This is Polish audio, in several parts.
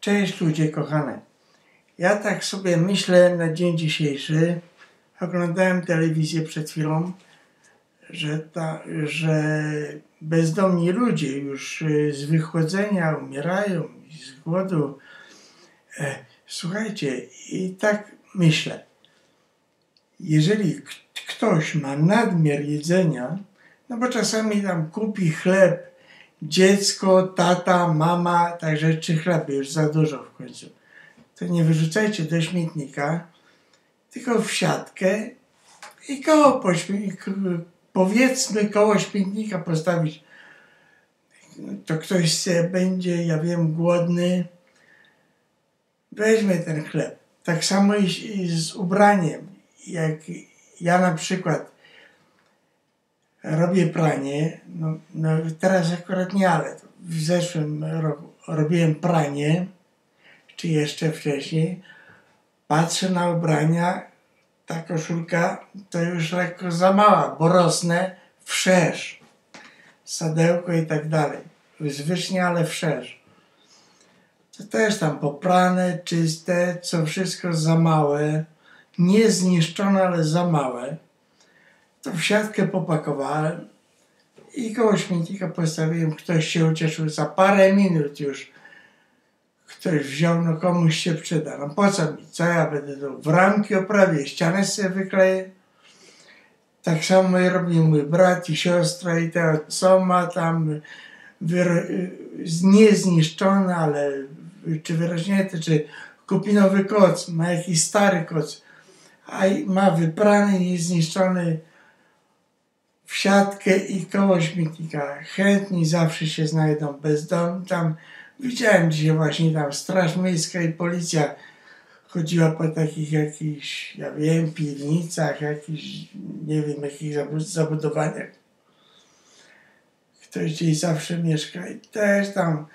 Cześć ludzie kochane. Ja tak sobie myślę na dzień dzisiejszy. Oglądałem telewizję przed chwilą, że, ta, że bezdomni ludzie już y, z wychłodzenia umierają z głodu. E, słuchajcie, i tak myślę. Jeżeli ktoś ma nadmiar jedzenia, no bo czasami tam kupi chleb dziecko, tata, mama, także czy chleby już za dużo w końcu. To nie wyrzucajcie do śmietnika, tylko w siatkę i koło powiedzmy koło śmietnika postawić. To ktoś będzie, ja wiem, głodny, weźmie ten chleb. Tak samo i z ubraniem. Jak ja na przykład robię pranie, no, no teraz akurat nie, ale w zeszłym roku robiłem pranie, czy jeszcze wcześniej, patrzę na ubrania, ta koszulka to już lekko za mała, bo rosnę wszerz, sadełko i tak dalej. Zwycznie, ale wszerz. To też tam poprane, czyste, co wszystko za małe, nie zniszczone, ale za małe to w siatkę popakowałem i koło śmietnika postawiłem. Ktoś się ucieszył za parę minut już. Ktoś wziął, no komuś się przyda. No po co mi? Co ja będę tu w ramki oprawię, ścianę sobie wykleję? Tak samo robi mój brat i siostra i to, co ma tam niezniszczone, ale czy wyraźnięte, czy kupi nowy koc, ma jakiś stary koc, a ma wyprany, niezniszczony w siatkę i koło śmietnika. Chętni zawsze się znajdą bezdomni. Tam widziałem dzisiaj właśnie tam Straż Miejska i policja chodziła po takich jakichś, ja wiem, piwnicach, jakichś, nie wiem, jakich zabudowaniach. Ktoś gdzieś zawsze mieszka i też tam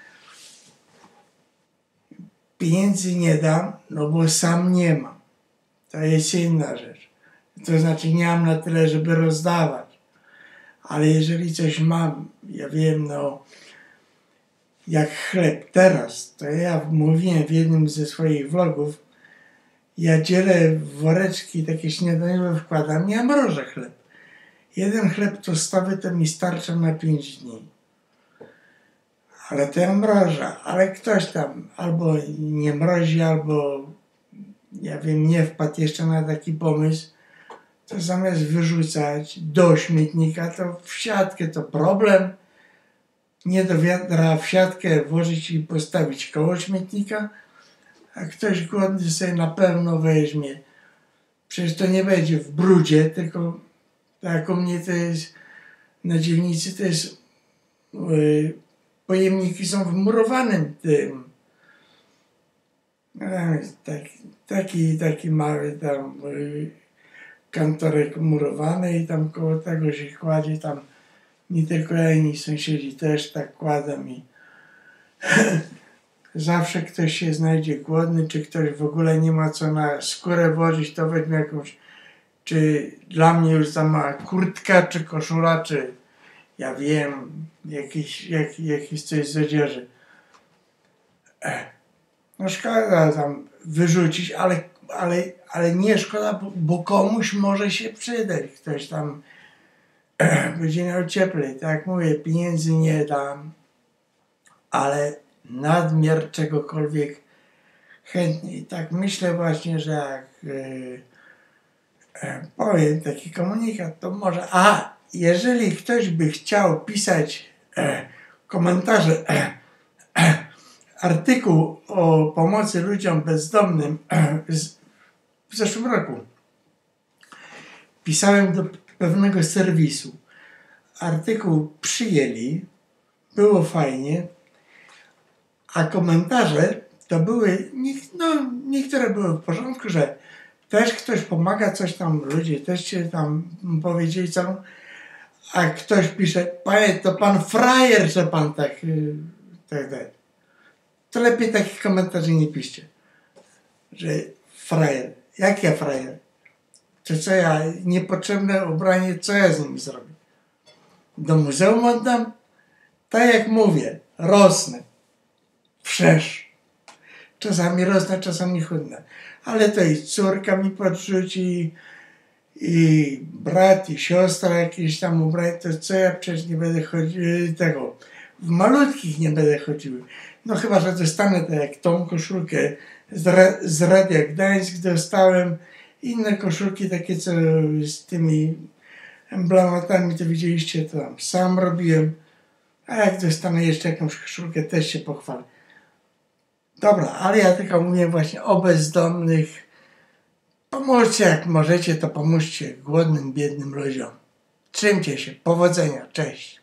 pieniędzy nie dam, no bo sam nie mam. To jest inna rzecz. To znaczy nie mam na tyle, żeby rozdawać ale jeżeli coś mam, ja wiem, no, jak chleb teraz, to ja mówiłem w jednym ze swoich vlogów, ja dzielę woreczki takie śniadaniowe wkładam, ja mrożę chleb. Jeden chleb tostowy to mi starcza na 5 dni. Ale to ja mrożę, ale ktoś tam albo nie mrozi, albo ja wiem, nie wpadł jeszcze na taki pomysł, to zamiast wyrzucać do śmietnika, to w siatkę to problem. Nie do wiatra w siatkę włożyć i postawić koło śmietnika, a ktoś głodny sobie na pewno weźmie. Przecież to nie będzie w brudzie, tylko tak u mnie to jest na dzielnicy to jest yy, pojemniki są w murowanym tym. Taki, taki, taki mały tam yy, kantorek murowany i tam koło tego się kładzie, tam nie tylko ja, inni sąsiedzi też tak kładą i zawsze ktoś się znajdzie głodny, czy ktoś w ogóle nie ma co na skórę włożyć, to weźmie jakąś, czy dla mnie już za mała kurtka, czy koszula, czy ja wiem, jakiś, jak, jakiś coś z odzieży. No szkoda tam wyrzucić, ale ale, ale nie szkoda, bo, komuś może się przydać. Ktoś tam będzie miał cieplej. Tak jak mówię, pieniędzy nie dam, ale nadmiar czegokolwiek chętnie. I tak myślę właśnie, że jak yy, yy, powiem taki komunikat, to może. A jeżeli ktoś by chciał pisać yy, komentarze, artykuł o pomocy ludziom bezdomnym w zeszłym roku. Pisałem do pewnego serwisu. Artykuł przyjęli, było fajnie, a komentarze to były, no, niektóre były w porządku, że też ktoś pomaga, coś tam, ludzie też się tam powiedzieli co, a ktoś pisze, panie, to pan frajer, że pan tak, y, tak, tak. To lepiej takich komentarzy nie piszcie, że frajer. Jak ja frajer? Czy co ja, niepotrzebne ubranie, co ja z nimi zrobię? Do muzeum oddam? Tak jak mówię, rosnę. Wszerz. Czasami rosnę, czasami chudnę. Ale to i córka mi podrzuci, i brat, i siostra jakieś tam ubrać, to co ja przecież nie będę chodził, tego, w malutkich nie będę chodził. No chyba, że dostanę tak jak tą koszulkę z, z Radia Gdańsk dostałem, inne koszulki takie, co z tymi emblematami, to widzieliście, to tam sam robiłem. A jak dostanę jeszcze jakąś koszulkę, też się pochwalę. Dobra, ale ja tylko mówię właśnie o bezdomnych. Pomóżcie jak możecie, to pomóżcie głodnym, biednym ludziom. Trzymcie się. Powodzenia. Cześć.